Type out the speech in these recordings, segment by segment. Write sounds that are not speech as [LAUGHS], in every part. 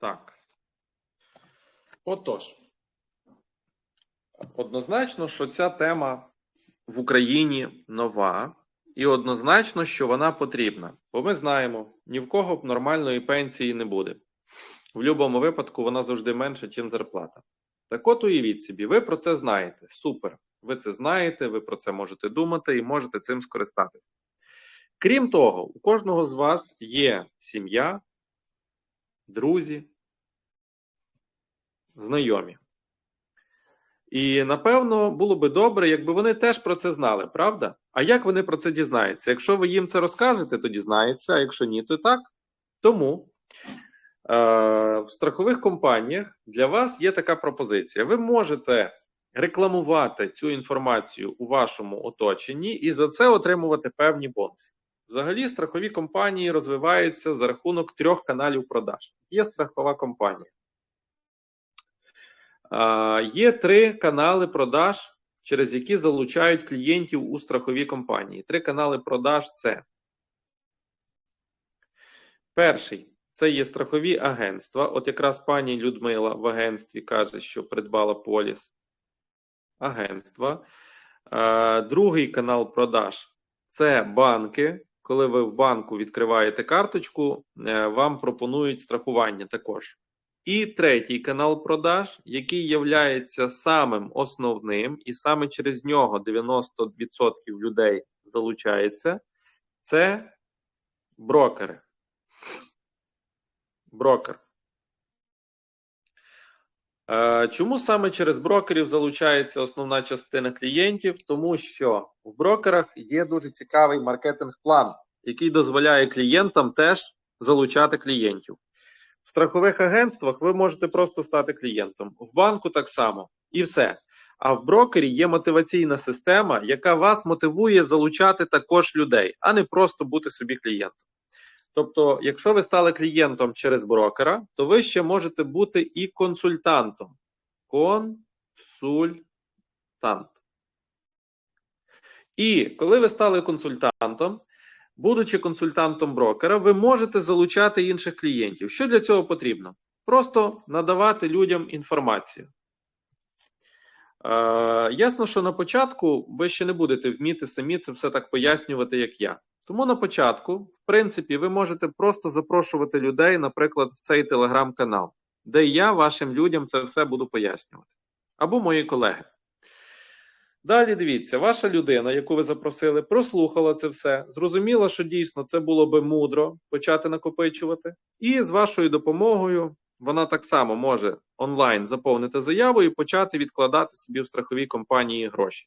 Так. Отож. Однозначно, що ця тема в Україні нова, і однозначно, що вона потрібна. Бо ми знаємо, ні в кого б нормальної пенсії не буде. В будь-якому випадку вона завжди менша, ніж зарплата. Так от уявіть собі, ви про це знаєте. Супер. Ви це знаєте, ви про це можете думати і можете цим скористатися. Крім того, у кожного з вас є сім'я, друзі, знайомі. І напевно було би добре, якби вони теж про це знали, правда? А як вони про це дізнаються? Якщо ви їм це розкажете, то дізнаються, а якщо ні, то так. Тому е, в страхових компаніях для вас є така пропозиція. Ви можете рекламувати цю інформацію у вашому оточенні і за це отримувати певні бонуси. Взагалі, страхові компанії розвиваються за рахунок трьох каналів продаж. Є страхова компанія. Є три канали продаж, через які залучають клієнтів у страхові компанії. Три канали продаж це. Перший це є страхові агентства. От якраз пані Людмила в агентстві каже, що придбала поліс агентства. Другий канал продаж це банки. Коли ви в банку відкриваєте карточку, е, вам пропонують страхування також. І третій канал продаж, який є самим основним, і саме через нього 90% людей залучається, це брокери. Брокер. Е, Чому саме через брокерів залучається основна частина клієнтів? Тому що в брокерах є дуже цікавий маркетинг-план, який дозволяє клієнтам теж залучати клієнтів. В страхових агентствах ви можете просто стати клієнтом, в банку так само і все. А в брокері є мотиваційна система, яка вас мотивує залучати також людей, а не просто бути собі клієнтом. Тобто, якщо ви стали клієнтом через брокера, то ви ще можете бути і консультантом. Консультант. І коли ви стали консультантом, будучи консультантом брокера, ви можете залучати інших клієнтів. Що для цього потрібно? Просто надавати людям інформацію. Е, ясно, що на початку ви ще не будете вміти самі це все так пояснювати, як я. Тому на початку, в принципі, ви можете просто запрошувати людей, наприклад, в цей телеграм-канал, де я вашим людям це все буду пояснювати. Або мої колеги. Далі дивіться, ваша людина, яку ви запросили, прослухала це все, зрозуміла, що дійсно це було би мудро почати накопичувати, і з вашою допомогою вона так само може онлайн заповнити заяву і почати відкладати собі в страховій компанії гроші.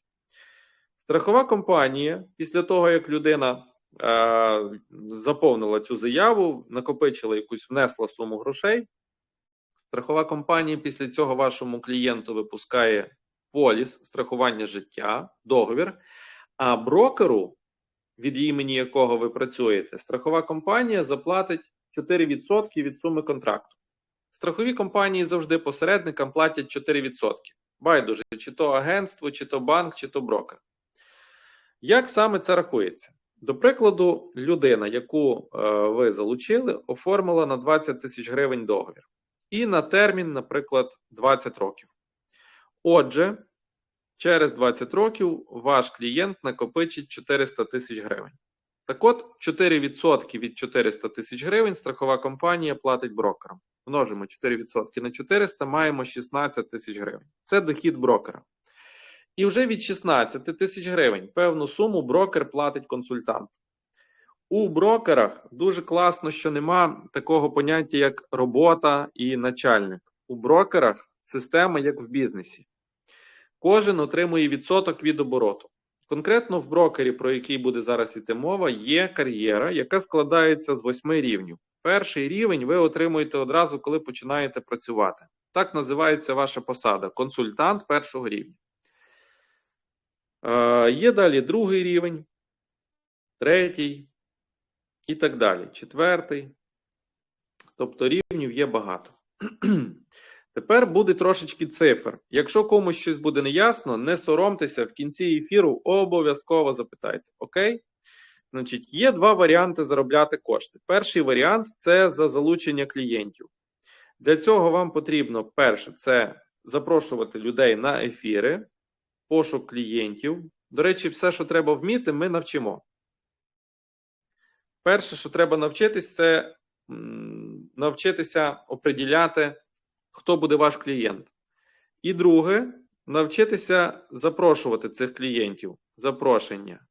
Страхова компанія, після того, як людина заповнила цю заяву, накопичила якусь внесла суму грошей, страхова компанія після цього вашому клієнту випускає поліс страхування життя, договір, а брокеру, від імені якого ви працюєте, страхова компанія заплатить 4% від суми контракту. Страхові компанії завжди посередникам платять 4%. Байдуже, чи то агентство, чи то банк, чи то брокер. Як саме це рахується? До прикладу, людина, яку е, ви залучили, оформила на 20 тисяч гривень договір. І на термін, наприклад, 20 років. Отже, через 20 років ваш клієнт накопичить 400 тисяч гривень. Так от, 4% від 400 тисяч гривень страхова компанія платить брокерам. Множимо 4% на 400, маємо 16 тисяч гривень. Це дохід брокера. І вже від 16 тисяч гривень певну суму брокер платить консультанту. У брокерах дуже класно, що нема такого поняття, як робота і начальник. У брокерах система як в бізнесі. Кожен отримує відсоток від обороту. Конкретно в брокері, про який буде зараз іти мова, є кар'єра, яка складається з восьми рівнів. Перший рівень ви отримуєте одразу, коли починаєте працювати. Так називається ваша посада консультант першого рівня. Є далі другий рівень, третій і так далі. Четвертий. Тобто рівнів є багато. [CLEARS THROAT] Тепер буде трошечки цифр. Якщо комусь щось буде неясно, не соромтеся в кінці ефіру, обов'язково запитайте. Окей? Значить, є два варіанти заробляти кошти. Перший варіант це за залучення клієнтів. Для цього вам потрібно перше це запрошувати людей на ефіри, пошук клієнтів. До речі, все, що треба вміти, ми навчимо. Перше, що треба навчитись, це навчитися оприділяти, хто буде ваш клієнт. І друге, навчитися запрошувати цих клієнтів. Запрошення.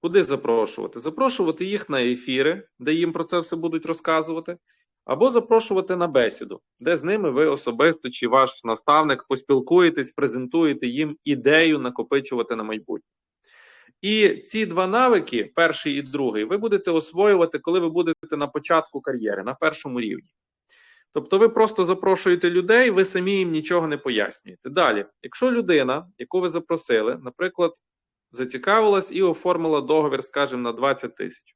Куди запрошувати? Запрошувати їх на ефіри, де їм про це все будуть розказувати, або запрошувати на бесіду, де з ними ви особисто чи ваш наставник поспілкуєтесь, презентуєте їм ідею накопичувати на майбутнє. І ці два навики, перший і другий, ви будете освоювати, коли ви будете на початку кар'єри, на першому рівні. Тобто ви просто запрошуєте людей, ви самі їм нічого не пояснюєте. Далі, якщо людина, яку ви запросили, наприклад, зацікавилась і оформила договір, скажімо, на 20 тисяч.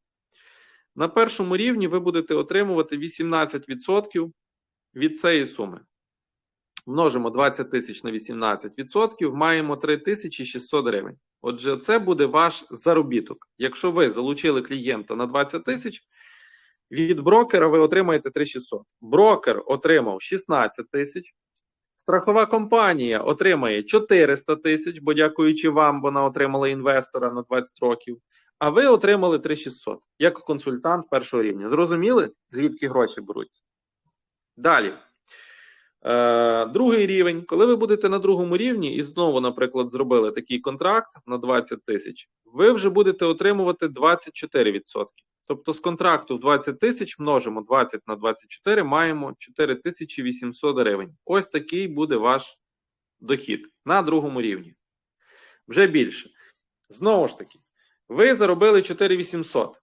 На першому рівні ви будете отримувати 18% від цієї суми. Множимо 20 тисяч на 18%, маємо 3600 гривень. Отже, це буде ваш заробіток. Якщо ви залучили клієнта на 20 тисяч, від брокера ви отримаєте 3600. Брокер отримав 16 тисяч. Страхова компанія отримає 400 тисяч, бо дякуючи вам, вона отримала інвестора на 20 років. А ви отримали 3600 як консультант першого рівня. Зрозуміли, звідки гроші беруться? Далі. Е, другий рівень. Коли ви будете на другому рівні і знову, наприклад, зробили такий контракт на 20 тисяч, ви вже будете отримувати 24%. Тобто з контракту в 20 тисяч множимо 20 на 24, маємо 4800 гривень. Ось такий буде ваш дохід на другому рівні. Вже більше. Знову ж таки, ви заробили 4800.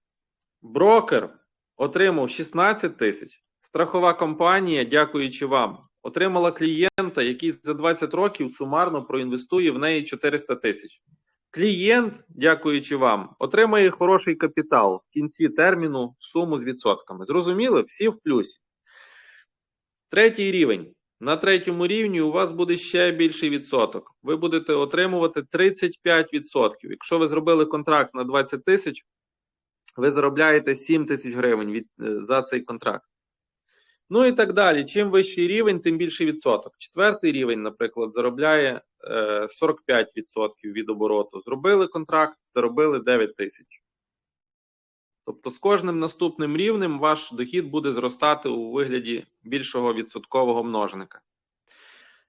Брокер отримав 16 тисяч. Страхова компанія, дякуючи вам, отримала клієнта, який за 20 років сумарно проінвестує в неї 400 тисяч. Клієнт, дякуючи вам, отримає хороший капітал в кінці терміну суму з відсотками. Зрозуміли? Всі в плюсі. Третій рівень. На третьому рівні у вас буде ще більший відсоток. Ви будете отримувати 35%. Якщо ви зробили контракт на 20 тисяч, ви заробляєте 7 тисяч гривень від, е, за цей контракт. Ну і так далі. Чим вищий рівень, тим більший відсоток. Четвертий рівень, наприклад, заробляє е, 45% від обороту. Зробили контракт, заробили 9 тисяч. Тобто з кожним наступним рівнем ваш дохід буде зростати у вигляді більшого відсоткового множника.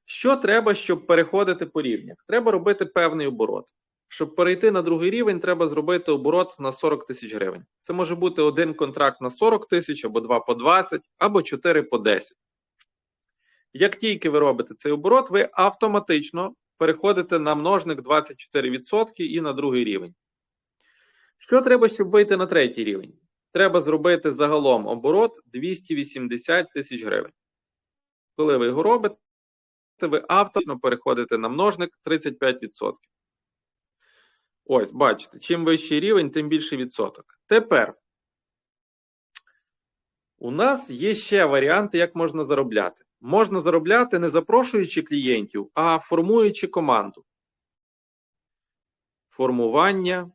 Що треба, щоб переходити по рівнях? Треба робити певний оборот. Щоб перейти на другий рівень, треба зробити оборот на 40 тисяч гривень. Це може бути один контракт на 40 тисяч, або два по 20, або 4 по 10. Як тільки ви робите цей оборот, ви автоматично переходите на множник 24% і на другий рівень. Що треба, щоб вийти на третій рівень? Треба зробити загалом оборот 280 тисяч гривень. Коли ви його робите, ви автоматично переходите на множник 35%. Ось, бачите, чим вищий рівень, тим більший відсоток. Тепер у нас є ще варіанти, як можна заробляти. Можна заробляти не запрошуючи клієнтів, а формуючи команду. Формування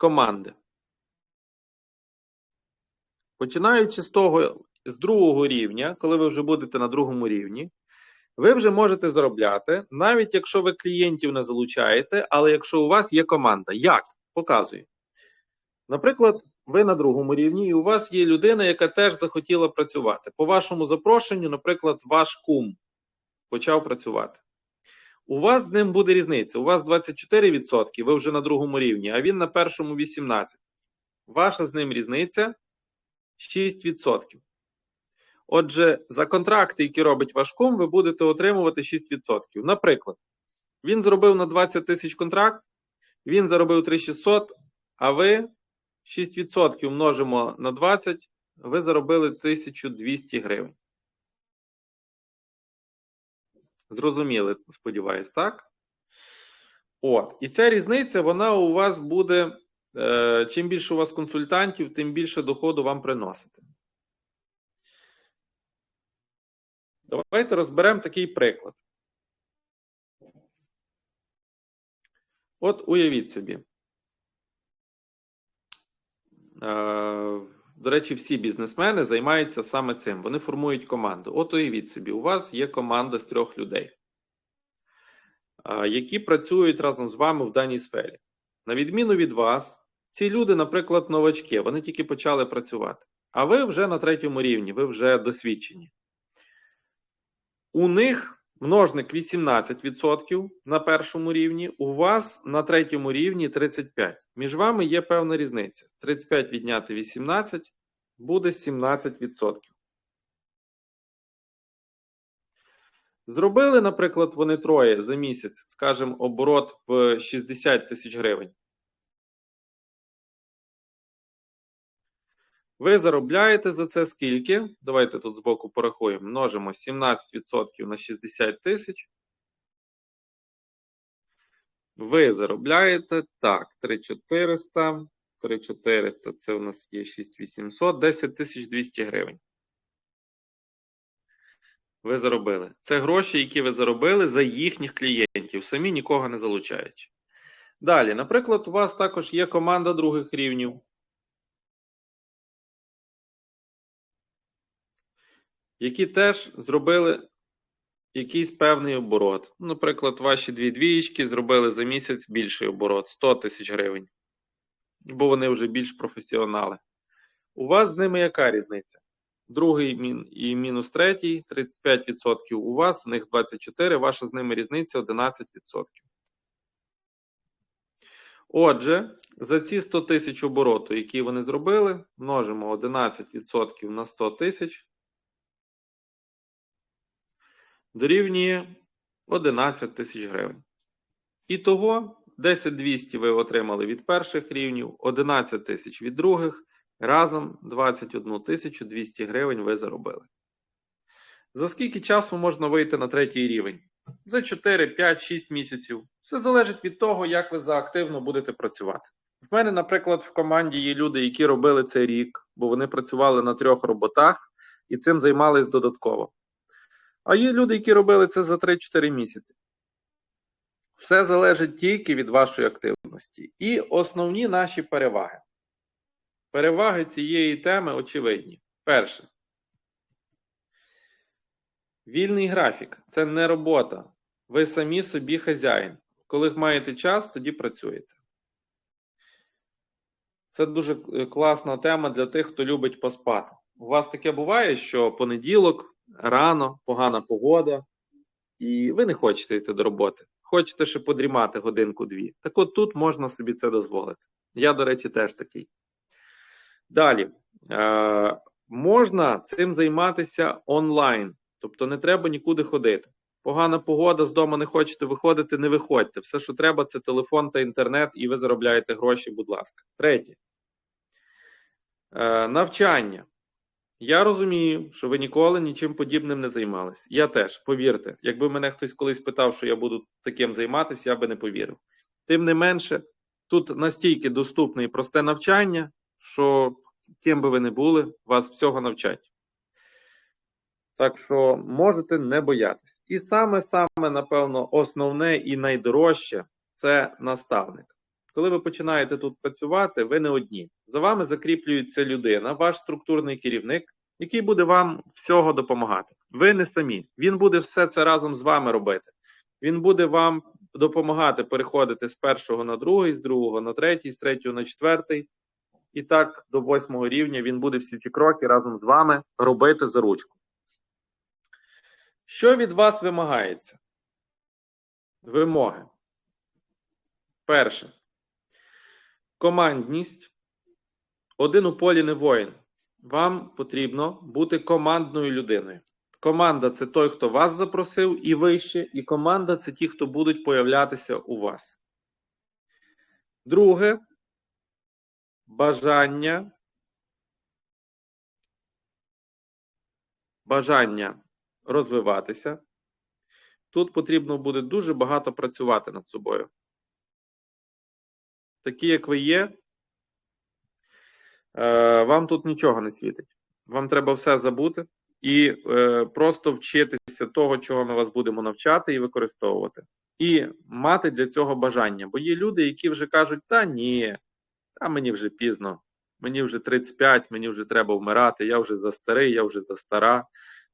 команди. Починаючи з того, з другого рівня, коли ви вже будете на другому рівні, ви вже можете заробляти, навіть якщо ви клієнтів не залучаєте, але якщо у вас є команда. Як? Показую. Наприклад, ви на другому рівні, і у вас є людина, яка теж захотіла працювати. По вашому запрошенню, наприклад, ваш кум почав працювати. У вас з ним буде різниця. У вас 24%, ви вже на другому рівні, а він на першому 18%. Ваша з ним різниця 6%. Отже, за контракти, які робить ваш кум, ви будете отримувати 6%. Наприклад, він зробив на 20 тисяч контракт, він заробив 3600, а ви 6% множимо на 20, ви заробили 1200 гривень. Зрозуміли, сподіваюсь, так? От. І ця різниця, вона у вас буде. Е, чим більше у вас консультантів, тим більше доходу вам приносити. Давайте розберемо такий приклад. От уявіть собі. Е, До речі, всі бізнесмени займаються саме цим. Вони формують команду. От уявіть собі, у вас є команда з трьох людей, які працюють разом з вами в даній сфері. На відміну від вас, ці люди, наприклад, новачки, вони тільки почали працювати. А ви вже на третьому рівні, ви вже досвідчені. У них множник 18% на першому рівні, у вас на третьому рівні 35%. Між вами є певна різниця. 35 відняти 18 буде 17%. Зробили, наприклад, вони троє за місяць, скажімо, оборот в 60 тисяч гривень. Ви заробляєте за це скільки? Давайте тут збоку порахуємо. Множимо 17% на 60 тисяч. Ви заробляєте так, 3400. 3400 це у нас є 6800, 10200 гривень. Ви заробили. Це гроші, які ви заробили за їхніх клієнтів, самі нікого не залучаючи. Далі, наприклад, у вас також є команда других рівнів. які теж зробили якийсь певний оборот. Наприклад, ваші дві двієчки зробили за місяць більший оборот 100 тисяч гривень, бо вони вже більш професіонали. У вас з ними яка різниця? Другий і мінус третій 35% у вас, в них 24%, ваша з ними різниця 11%. Отже, за ці 100 тисяч обороту, які вони зробили, множимо 11% на 100 тисяч дорівнює 11 тисяч гривень. І того 10 200 ви отримали від перших рівнів, 11 тисяч від других, разом 21 тисячу 200 гривень ви заробили. За скільки часу можна вийти на третій рівень? За 4, 5, 6 місяців. Все залежить від того, як ви заактивно будете працювати. В мене, наприклад, в команді є люди, які робили це рік, бо вони працювали на трьох роботах і цим займались додатково. А є люди, які робили це за 3-4 місяці. Все залежить тільки від вашої активності. І основні наші переваги. Переваги цієї теми очевидні. Перше. Вільний графік це не робота. Ви самі собі хазяїн. Коли маєте час, тоді працюєте. Це дуже класна тема для тих, хто любить поспати. У вас таке буває, що понеділок рано, погана погода, і ви не хочете йти до роботи. Хочете ще подрімати годинку-дві. Так от тут можна собі це дозволити. Я, до речі, теж такий. Далі. Е, можна цим займатися онлайн, тобто не треба нікуди ходити. Погана погода, з дому не хочете виходити, не виходьте. Все, що треба, це телефон та інтернет, і ви заробляєте гроші, будь ласка. Третє. Е, навчання. Я розумію, що ви ніколи нічим подібним не займалися. Я теж, повірте, якби мене хтось колись питав, що я буду таким займатися, я би не повірив. Тим не менше, тут настільки доступне і просте навчання, що ким би ви не були, вас всього навчать. Так що можете не боятися. І саме, саме, напевно, основне і найдорожче це наставник. Коли ви починаєте тут працювати, ви не одні. За вами закріплюється людина, ваш структурний керівник, який буде вам всього допомагати. Ви не самі. Він буде все це разом з вами робити. Він буде вам допомагати переходити з першого на другий, з другого на третій, з третього на четвертий. І так до восьмого рівня він буде всі ці кроки разом з вами робити за ручку. Що від вас вимагається? Вимоги. Перше. Командність. Один у полі не воїн. Вам потрібно бути командною людиною. Команда це той, хто вас запросив і вище, і команда це ті, хто будуть появлятися у вас. Друге бажання. Бажання розвиватися. Тут потрібно буде дуже багато працювати над собою. Такі, як ви є, е, вам тут нічого не світить. Вам треба все забути і е, просто вчитися того, чого ми вас будемо навчати і використовувати. І мати для цього бажання. Бо є люди, які вже кажуть, та ні, та мені вже пізно. мені вже 35, мені вже треба вмирати, я вже за старий, я вже за стара.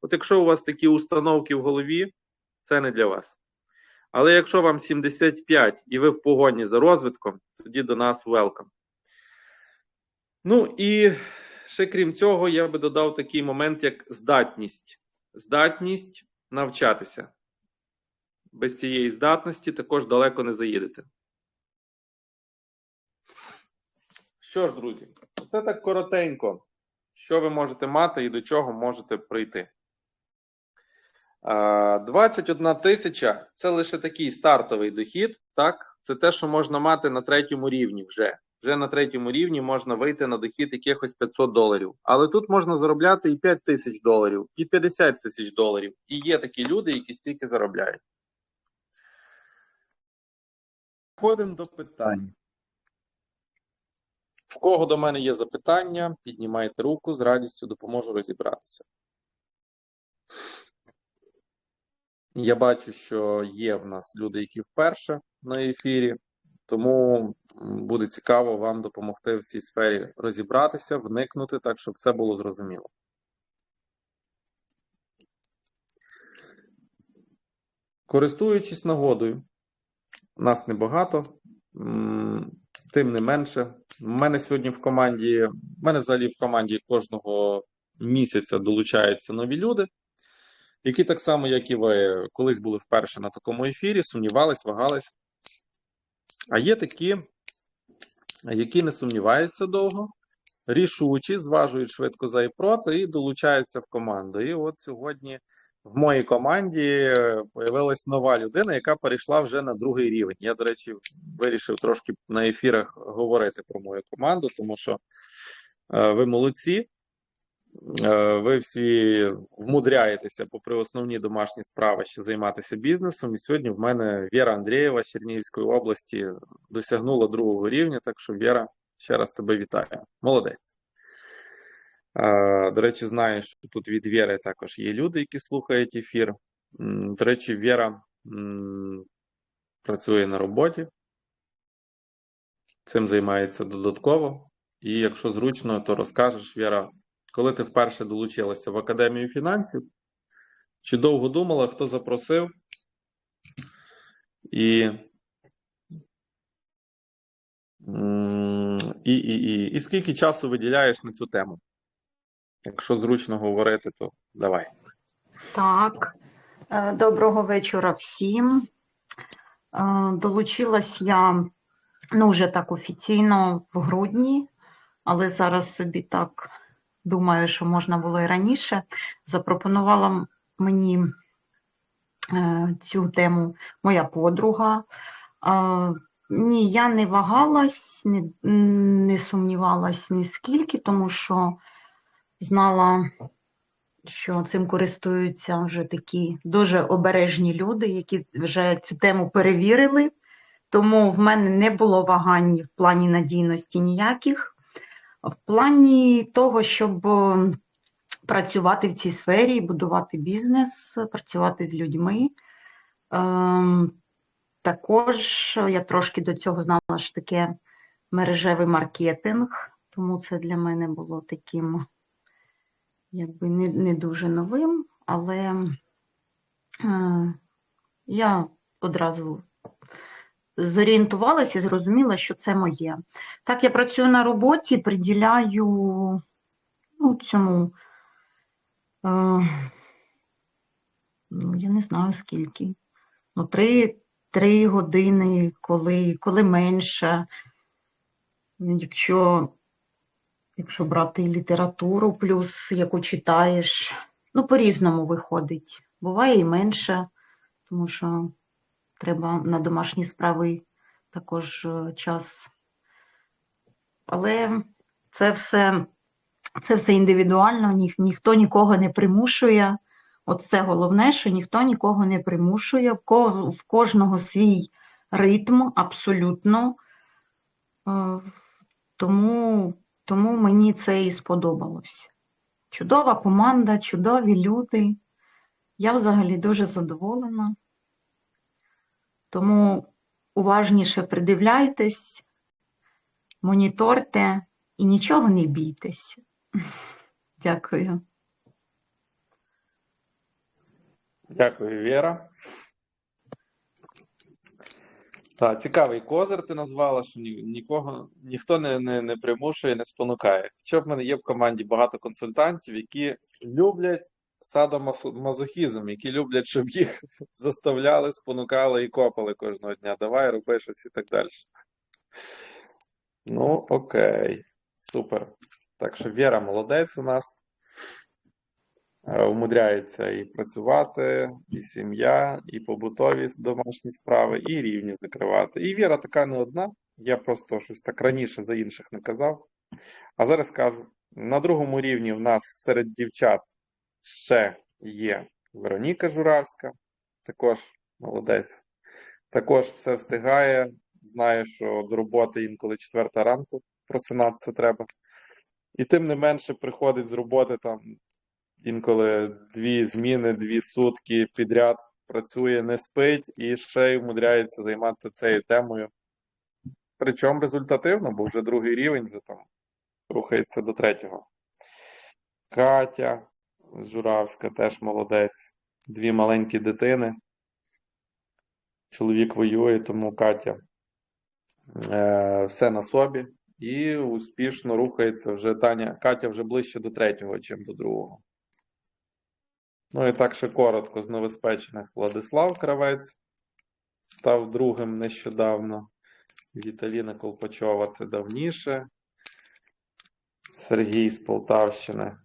От якщо у вас такі установки в голові, це не для вас. Але якщо вам 75 і ви в погоні за розвитком, тоді до нас welcome. Ну і ще крім цього, я би додав такий момент, як здатність. Здатність навчатися. Без цієї здатності також далеко не заїдете. Що ж, друзі, це так коротенько. Що ви можете мати і до чого можете прийти. А, 21 тисяча це лише такий стартовий дохід. Так, це те, що можна мати на третьому рівні вже. Вже на третьому рівні можна вийти на дохід якихось 500 доларів. Але тут можна заробляти і 5 тисяч доларів, і 50 тисяч доларів. І є такі люди, які стільки заробляють. Входимо до питань. В кого до мене є запитання, піднімайте руку, з радістю допоможу розібратися. Я бачу, що є в нас люди, які вперше на ефірі, тому буде цікаво вам допомогти в цій сфері розібратися, вникнути так, щоб все було зрозуміло. Користуючись нагодою, нас небагато, тим не менше. У мене сьогодні в команді, в мене взагалі в команді кожного місяця долучаються нові люди, які так само, як і ви, колись були вперше на такому ефірі, сумнівались, вагались. А є такі, які не сумніваються довго, рішучі, зважують швидко за і проти і долучаються в команду. І от сьогодні в моїй команді появилась нова людина, яка перейшла вже на другий рівень. Я, до речі, вирішив трошки на ефірах говорити про мою команду, тому що е, ви молодці. Е, Ви всі вмудряєтеся, попри основні домашні справи, ще займатися бізнесом. І сьогодні в мене Віра Андрієва з Чернігівської області досягнула другого рівня. Так що, Віра, ще раз тебе вітаю. Молодець. Е, До речі, знаю, що тут від Віри також є люди, які слухають ефір. До речі, Віра працює на роботі, цим займається додатково. І якщо зручно, то розкажеш, Віра, коли ти вперше долучилася в Академію фінансів, чи довго думала, хто запросив? І, і, і, і, і скільки часу виділяєш на цю тему? Якщо зручно говорити, то давай. Так, е, доброго вечора всім. Е, Долучилась я, ну, вже так офіційно в грудні, але зараз собі так думаю, що можна було і раніше. Запропонувала мені е, цю тему моя подруга. Ні, я не вагалась, не, не сумнівалась ні скільки, тому що знала що цим користуються вже такі дуже обережні люди, які вже цю тему перевірили. Тому в мене не було вагань в плані надійності ніяких. В плані того, щоб е, працювати в цій сфері, будувати бізнес, працювати з людьми. Ем, Також я трошки до цього знала що таке мережевий маркетинг, тому це для мене було таким якби не, не дуже новим, але е, я одразу зорієнтувалася і зрозуміла, що це моє. Так, я працюю на роботі, приділяю ну, цьому, е, ну, я не знаю скільки, ну, три, три години, коли, коли менше. Якщо Якщо брати літературу, плюс яку читаєш, ну, по-різному виходить. Буває і менше, тому що треба на домашні справи також е, час. Але це все, це все індивідуально, Ніх, ніхто нікого не примушує. От це головне, що ніхто нікого не примушує, в кожного свій ритм абсолютно. Е, Тому тому мені це і сподобалось. Чудова команда, чудові люди. Я взагалі дуже задоволена. Тому уважніше придивляйтесь, моніторте, і нічого не бійтесь. [LAUGHS] Дякую. Дякую, Віра. Так, цікавий козир ти назвала, що ні, нікого, ніхто не, не, не примушує, не спонукає. Хоча в мене є в команді багато консультантів, які люблять садомазохізм, які люблять, щоб їх [LAUGHS] заставляли, спонукали і копали кожного дня. Давай, роби щось і так далі. Ну, окей, супер. Так що Віра молодець у нас. Е, Умудряється і працювати, і сім'я, і побутові домашні справи, і рівні закривати. І Віра така не одна. Я просто щось так раніше за інших не казав. А зараз кажу: на другому рівні в нас серед дівчат ще є Вероніка Журавська, також молодець. Також все встигає. Знаю, що до роботи інколи четверта ранку просинатися треба. І тим не менше приходить з роботи там інколи дві зміни, дві сутки підряд працює, не спить і ще й вмудряється займатися цією темою. Причому результативно, бо вже другий рівень вже там рухається до третього. Катя Журавська теж молодець. Дві маленькі дитини. Чоловік воює, тому Катя е, все на собі і успішно рухається вже Таня. Катя вже ближче до третього, ніж до другого. Ну і так ще коротко з новоспечених Владислав Кравець став другим нещодавно. Віталіна Колпачова це давніше. Сергій з Полтавщини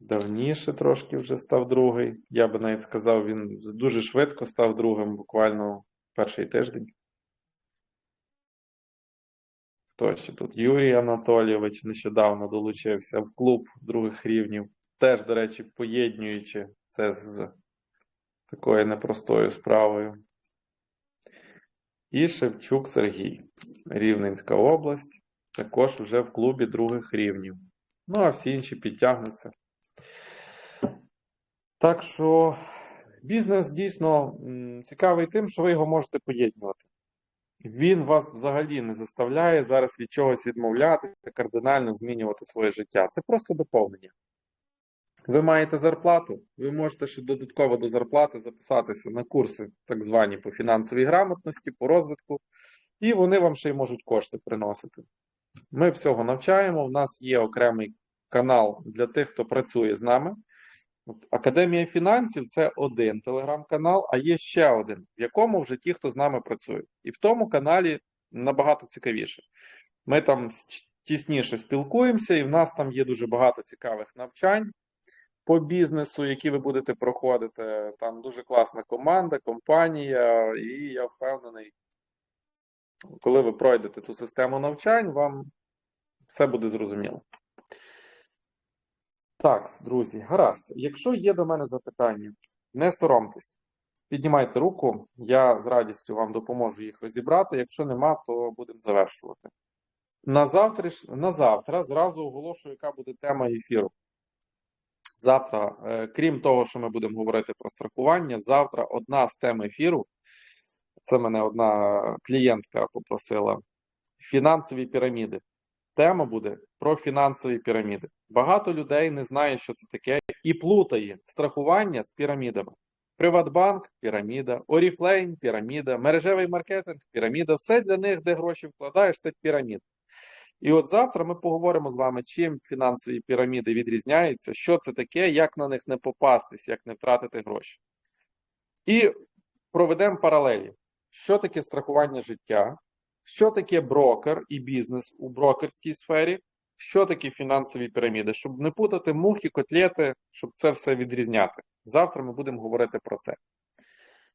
давніше трошки вже став другий. Я би навіть сказав, він дуже швидко став другим, буквально перший тиждень. Хто ще тут? Юрій Анатолійович нещодавно долучився в клуб других рівнів. Теж, до речі, поєднуючи це з такою непростою справою. І Шевчук Сергій, Рівненська область, також вже в клубі других рівнів. Ну, а всі інші підтягнуться. Так що бізнес дійсно цікавий тим, що ви його можете поєднувати. Він вас взагалі не заставляє зараз від чогось відмовляти, кардинально змінювати своє життя. Це просто доповнення. Ви маєте зарплату, ви можете ще додатково до зарплати записатися на курси, так звані по фінансовій грамотності, по розвитку, і вони вам ще й можуть кошти приносити. Ми всього навчаємо. У нас є окремий канал для тих, хто працює з нами. Академія фінансів це один телеграм-канал, а є ще один, в якому вже ті, хто з нами працює. І в тому каналі набагато цікавіше. Ми там тісніше спілкуємося, і в нас там є дуже багато цікавих навчань по бізнесу, які ви будете проходити. Там дуже класна команда, компанія, і я впевнений, коли ви пройдете ту систему навчань, вам все буде зрозуміло. Так, друзі, гаразд. Якщо є до мене запитання, не соромтесь. Піднімайте руку, я з радістю вам допоможу їх розібрати. Якщо нема, то будемо завершувати. На завтра, на завтра зразу оголошую, яка буде тема ефіру. Завтра, е, крім того, що ми будемо говорити про страхування, завтра одна з тем ефіру, це мене одна клієнтка попросила, фінансові піраміди. Тема буде про фінансові піраміди. Багато людей не знає, що це таке, і плутає страхування з пірамідами. Приватбанк піраміда, Оріфлейм піраміда, мережевий маркетинг піраміда. Все для них, де гроші вкладаєш, це піраміда. І от завтра ми поговоримо з вами, чим фінансові піраміди відрізняються, що це таке, як на них не попастись, як не втратити гроші. І проведемо паралелі. Що таке страхування життя, що таке брокер і бізнес у брокерській сфері, що таке фінансові піраміди, щоб не путати мухи, котлети, щоб це все відрізняти. Завтра ми будемо говорити про це.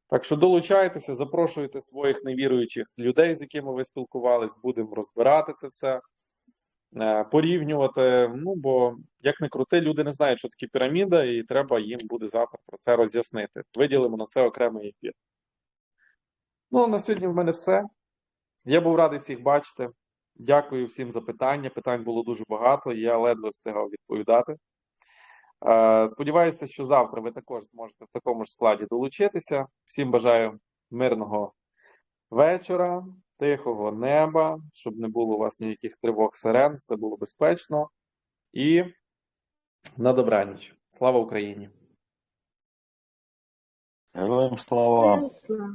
Так що долучайтеся, запрошуйте своїх невіруючих людей, з якими ви спілкувались, будемо розбирати це все, е, порівнювати. Ну, бо як не крути, люди не знають, що таке піраміда, і треба їм буде завтра про це роз'яснити. Виділимо на це окремий ефір. Ну, на сьогодні в мене все. Я був радий всіх бачити. Дякую всім за питання. Питань було дуже багато, я ледве встигав відповідати. Е, Сподіваюся, що завтра ви також зможете в такому ж складі долучитися. Всім бажаю мирного вечора, тихого неба, щоб не було у вас ніяких тривог сирен, все було безпечно. І на добраніч. Слава Україні! Героям слава! Слава.